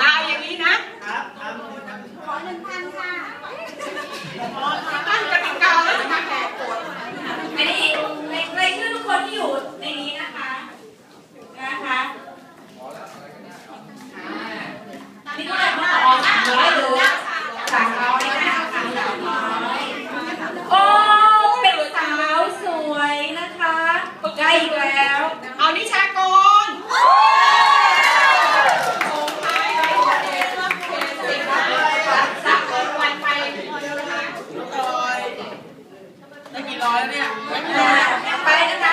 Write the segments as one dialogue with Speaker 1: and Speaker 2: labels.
Speaker 1: ดาวอย่างนี้นะ
Speaker 2: ครับครับ
Speaker 3: ขอหนึ่งพันค่ะ
Speaker 1: ตั้งกติกาแล้วนะคะแขกกด
Speaker 4: อันนี้รายชื่อทุกคนที่อยู่ในนี้นะคะ นะคะนี่ก็แบบว่าออกสามร้อยหรือสามร้อยนะคะสามร้อยโอ้ เป็นสาวสวยนะคะใกล้อีกแล้ว
Speaker 1: เอานิชากรส่งท้ายด้วยวันเด็กรับเด็กสิบสักคนวันไปนะคะ
Speaker 2: ได้กี่ร้อยแล้วเนี่ย
Speaker 4: ไปนะคะ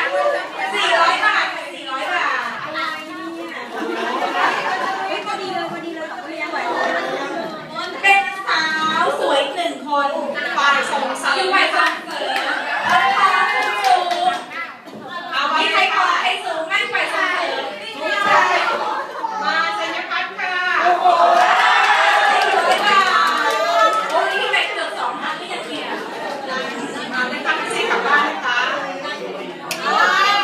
Speaker 4: 400บาท400บาท
Speaker 3: อะไรเนี่ยเฮ้ยพอดีเลยพอดีเลยพอดีเลย
Speaker 4: เป็นสาวสวยหนึ่งคน
Speaker 1: ฝ่ายส่งสา
Speaker 4: ยส่งเสริมราคาสูง
Speaker 1: เอาไว้
Speaker 4: มีใคร
Speaker 1: ให้
Speaker 4: ขอ
Speaker 1: ก่อน
Speaker 4: ใครสูงไม่ฝ่ายส่งเสริม
Speaker 1: มาชัยพัฒน์ค่ะ
Speaker 4: 400บาทโอ้ยนี่แบ่งเกือบสองพันหรือยังเนี่ย
Speaker 1: มาได้ตังค์ให้กลับบ้านนะคะอ้าว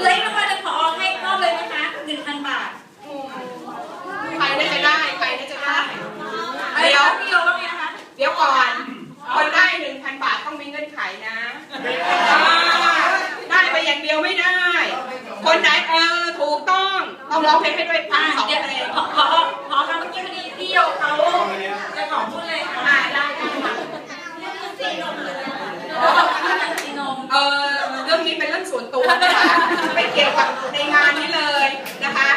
Speaker 4: เหลยรางวัลจะขอให้รอบเลยนะคะ1,000 บาท
Speaker 1: ใครน่าจะได้ ใครน่าจะได้
Speaker 4: เดี๋ยวพี่โยว่าไงนะคะ
Speaker 1: เดี๋ยวก่อน คนได้หนึ่งพันบาทต้องมีเงื่อนไขนะอ่า ได้ไปอย่างเดียวไม่ได้ คนไหนเออถูกต้องต้องร้องเพลงให้ด้วยพั
Speaker 4: อ่าน
Speaker 1: สอง
Speaker 4: เดี๋ยว
Speaker 1: เพลง
Speaker 4: ขอขอขอคำเมื่อกี้พอดีพี่โยเขาจะขอพูดเลยค่ะ
Speaker 1: อ่าได้ได้ค่ะ
Speaker 4: สีนม
Speaker 1: เออเรื่องนี้เป็นเรื่องส่วนตัวนะคะไม่เกี่ยวกับในงานนี้เลยนะคะ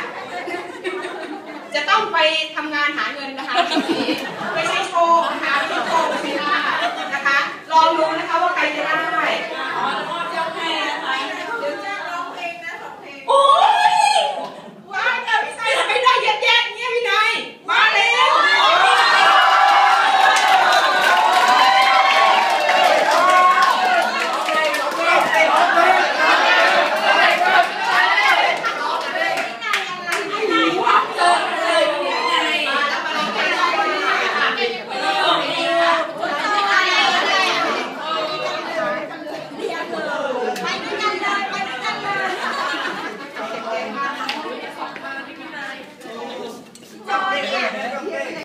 Speaker 1: จะต้องไปทำงานหาเงินนะคะไม่ใช่